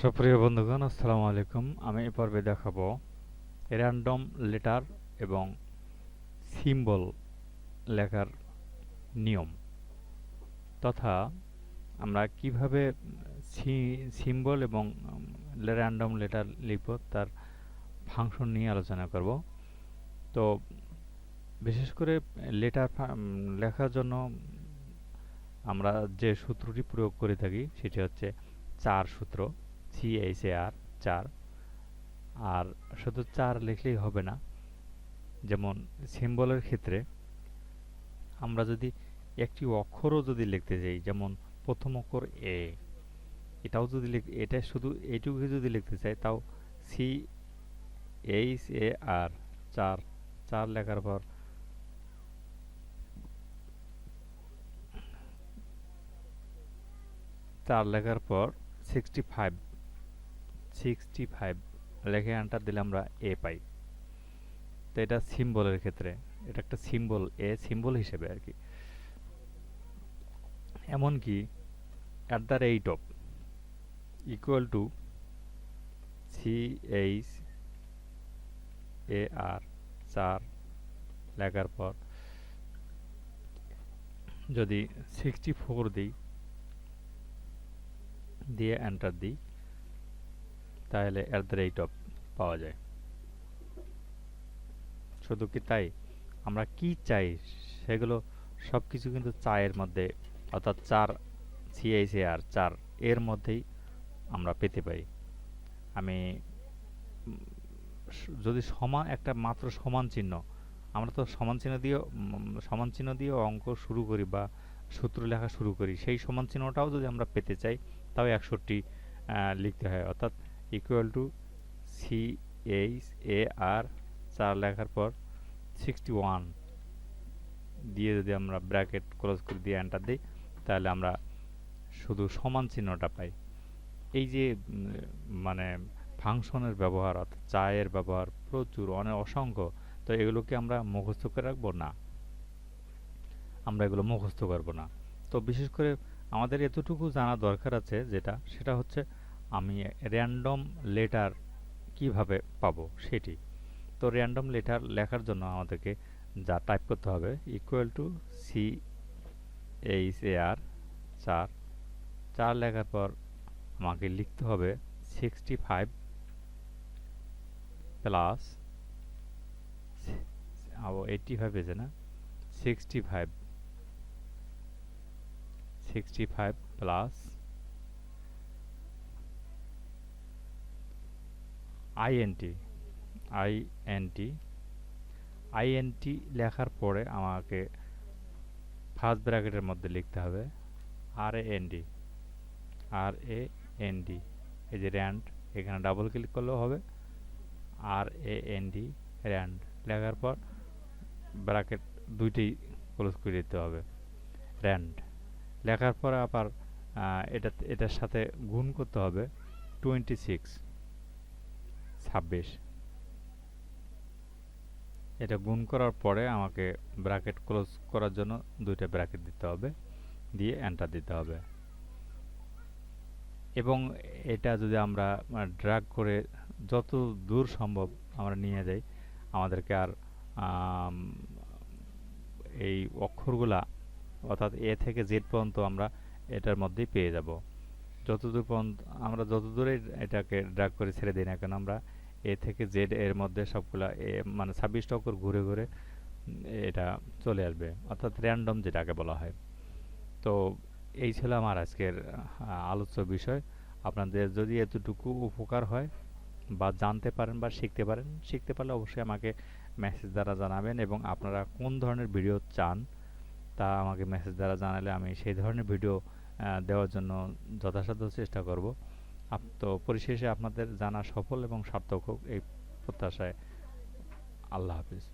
সুপ্রিয় বন্ধুগণ, আসসালামু আলাইকুম। আমি এ পর্বে দেখাবো র্যান্ডম লেটার এবং সিম্বল লেখার নিয়ম তথা আমরা কীভাবে সিম্বল এবং র্যান্ডম লেটার লিখব তার ফাংশন নিয়ে আলোচনা করব। তো বিশেষ করে লেটার লেখার জন্য আমরা যে সূত্রটি প্রয়োগ করে থাকি সেটি হচ্ছে চার সূত্র। সি এইচ এ আর চার আর শুধু চার লিখলেই হবে না, যেমন সিম্বলের ক্ষেত্রে আমরা যদি একটি অক্ষরও যদি লিখতে চাই যেমন প্রথম অক্ষর এ এটাও যদি এটা শুধু এইটুকু যদি লিখতে চাই, তাও সি এইচ এ আর চার চার লেখার পর চার লেখার পর সিক্সটি ফাইভ সিক্সটি ফাইভ লেখে এন্টার দিলে আমরা এ পাই। তো এটা সিম্বলের ক্ষেত্রে, এটা একটা সিম্বল এ সিম্বল হিসেবে আর কি। এমনকি at the rate of equal to C H A R char লেখার পর যদি সিক্সটি ফোর দিই, দিয়ে এন্টার দিই তাহলে অ্যাট দ্য রেট অফ পাওয়া যায়। শুধু কি তাই? আমরা কি চাই সেগুলো সব কিছু কিন্তু চায়ের মধ্যে, অর্থাৎ চার সিআইসি আর চার এর মধ্যেই আমরা পেতে পারি। আমি যদি সমান, একটা মাত্র সমান চিহ্ন, আমরা তো সমান চিহ্ন দিয়ে সমান চিহ্ন দিয়ে অঙ্ক শুরু করি বা সূত্র লেখা শুরু করি, সেই সমান চিহ্নটাও যদি আমরা পেতে চাই, তাও একষট্টি লিখতে হয়। অর্থাৎ equal to C H A R char লেখার পর সিক্সটি ওয়ান দিয়ে যদি আমরা ব্র্যাকেট ক্লোজ করে দিয়ে এন্টার দিই, তাহলে আমরা শুধু সমান চিহ্নটা পাই। এই যে মানে ফাংশনের ব্যবহার অর্থাৎ চায়ের ব্যবহার প্রচুর অনেক অসংখ্য, তো এগুলোকে আমরা মুখস্থ করে রাখব? না। আমরা এগুলো মুখস্থ করব না। তো বিশেষ করে আমাদের এতটুকু জানা দরকার আছে যেটা, সেটা হচ্ছে আমি র্যান্ডম লেটার কীভাবে পাবো সেটি। তো র্যান্ডম লেটার লেখার জন্য আমাদেরকে যা টাইপ করতে হবে equal to C H A R char. Char লেখার পর আমাকে লিখতে হবে sixty five plus eighty five এসে না? Sixty five sixty five plus INT INT INT লেখার পরে আমাকে ফার্স্ট ব্র্যাকেটের মধ্যে লিখতে হবে R A N D R A N D এই যে র্যান্ড এখানে ডাবল ক্লিক করলেও হবে R A N D rand লেখার পর ব্র্যাকেট দুইটি ক্লোজ করে দিতে হবে র্যান্ড লেখার পরে আবার এটা এটার সাথে গুণ করতে হবে টোয়েন্টি সিক্স ছাব্বিশ। এটা গুণ করার পরে আমাকে ব্র্যাকেট ক্লোজ করার জন্য দুইটা ব্র্যাকেট দিতে হবে, দিয়ে এন্টার দিতে হবে। এবং এটা যদি আমরা ড্রাগ করে যত দূর সম্ভব আমরা নিয়ে যাই, আমাদেরকে আর এই অক্ষরগুলা অর্থাৎ এ থেকে জেড পর্যন্ত আমরা এটার মধ্যেই পেয়ে যাব। যতদূর পর্যন্ত আমরা যত দূরে এটাকে ড্রাগ করে ছেড়ে দিই না কেন, আমরা এ থেকে জেড এর মধ্যে সবগুলা এ মানে ছাব্বিশ টকর ঘুরে ঘুরে এটা চলে আসবে। অর্থাৎ র্যান্ডম যেটাকে বলা হয়। তো এই ছিল আমার আজকের আলোচ্য বিষয়। আপনাদের যদি এতটুকু উপকার হয় বা জানতে পারেন বা শিখতে পারেন, শিখতে পারলে অবশ্যই আমাকে মেসেজ দ্বারা জানাবেন এবং আপনারা কোন ধরনের ভিডিও চান তা আমাকে মেসেজ দ্বারা জানালে আমি সেই ধরনের ভিডিও দেওয়ার জন্য যথাসাধ্য চেষ্টা করব। তো পরিশেষে আপনাদের জানা সফল এবং সার্থক হোক এই প্রত্যাশায় আল্লাহ হাফিজ।